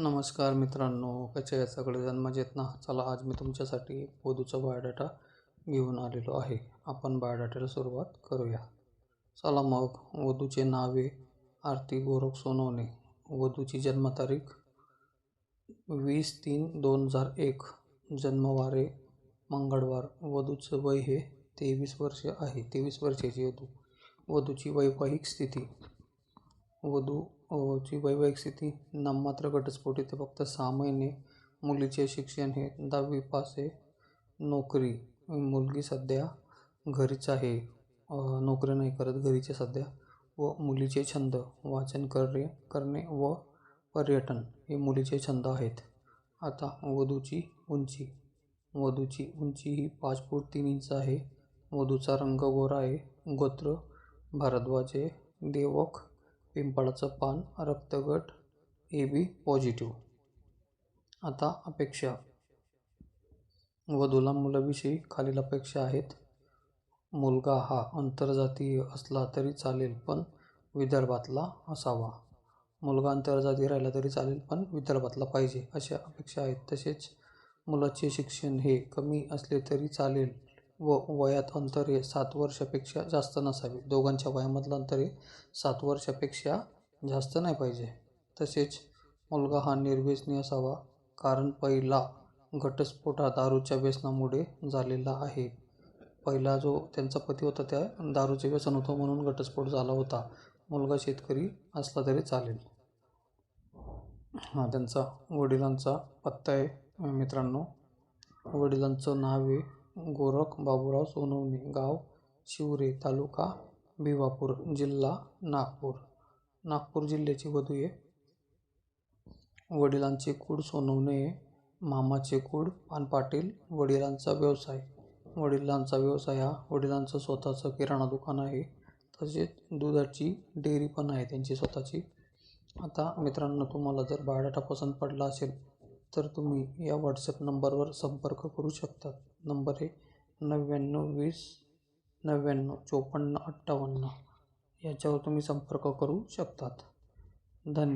नमस्कार मित्रांनो कसे या सगळे मजेत ना? चला आज मी तुमच्यासाठी वधूचा बायोडाटा घेऊन आलेलो आहे. आपण बायोडाटाला सुरुवात करूया. चला मग वधूचे नावे आरती गोरख सोनवणे. वधूची जन्मतारीख वीस तीन दोन हजार एक. जन्मवारे मंगळवार. वधूचं वय हे तेवीस वर्ष आहे. तेवीस वर्षाची वधू. वधूची वैवाहिक स्थिती. वधू ची वैवाहिक स्थिती नाममात्र घटस्फोट. इथे फक्त सहा महिने मुलीचे शिक्षण हे दहावी पास आहे. नोकरी मुलगी सध्या घरीच आहे. नोकरी नाही करत घरीचे सध्या. व मुलीचे छंद वाचन करणे करणे व पर्यटन हे मुलीचे छंद आहेत. आता वधूची उंची वधूची उंची ही पाच फूट तीन इंच आहे. वधूचा रंग गोरा आहे. गोत्र भारद्वाजे देवक पिंपळाचं पान रक्तगट ए बी पॉझिटिव्ह. आता अपेक्षा. वधूला मुलाविषयी खालील अपेक्षा आहेत. मुलगा हा आंतरजातीय असला तरी चालेल पण विदर्भातला असावा. मुलगा आंतरजातीय राहिला तरी चालेल पण विदर्भातला पाहिजे अशा अपेक्षा आहेत. तसेच मुलाचे शिक्षण हे कमी असले तरी चालेल. व वयात अंतर हे सात वर्षापेक्षा जास्त नसावे. दोघांच्या वयामधलं अंतर हे सात वर्षापेक्षा जास्त नाही पाहिजे. तसेच मुलगा हा निर्व्यसनी असावा कारण पहिला घटस्फोट हा दारूच्या व्यसनामुळे झालेला आहे. पहिला जो त्यांचा पती होता त्या दारूचे व्यसन होतं म्हणून घटस्फोट झाला होता. मुलगा शेतकरी असला तरी चालेल. हा त्यांचा वडिलांचा पत्ता आहे मित्रांनो. वडिलांचं नाव आहे गोरख बाबुराव सोनवणे गाव शिवरे तालुका भिवापूर जिल्हा नागपूर. नागपूर जिल्ह्याची वधू आहे वडिलांचे कुळ सोनवणे आहे मामाचे कुळ पान पाटील वडिलांचा व्यवसाय. वडिलांचा व्यवसाय हा वडिलांचं स्वतःचं किराणा दुकान आहे. तसेच दुधाची डेअरी पण आहे त्यांची स्वतःची. आता मित्रांनो तुम्हाला जर बायोडाटा पसंत पडला असेल तर तुम्ही या व्हॉट्सअप नंबरवर संपर्क करू शकता. नंबर हे नव्याण्णव वीस नव्याण्णव चोपन्न अठ्ठावन्न. याच्यावर तुम्ही संपर्क करू शकतात. धन्यवाद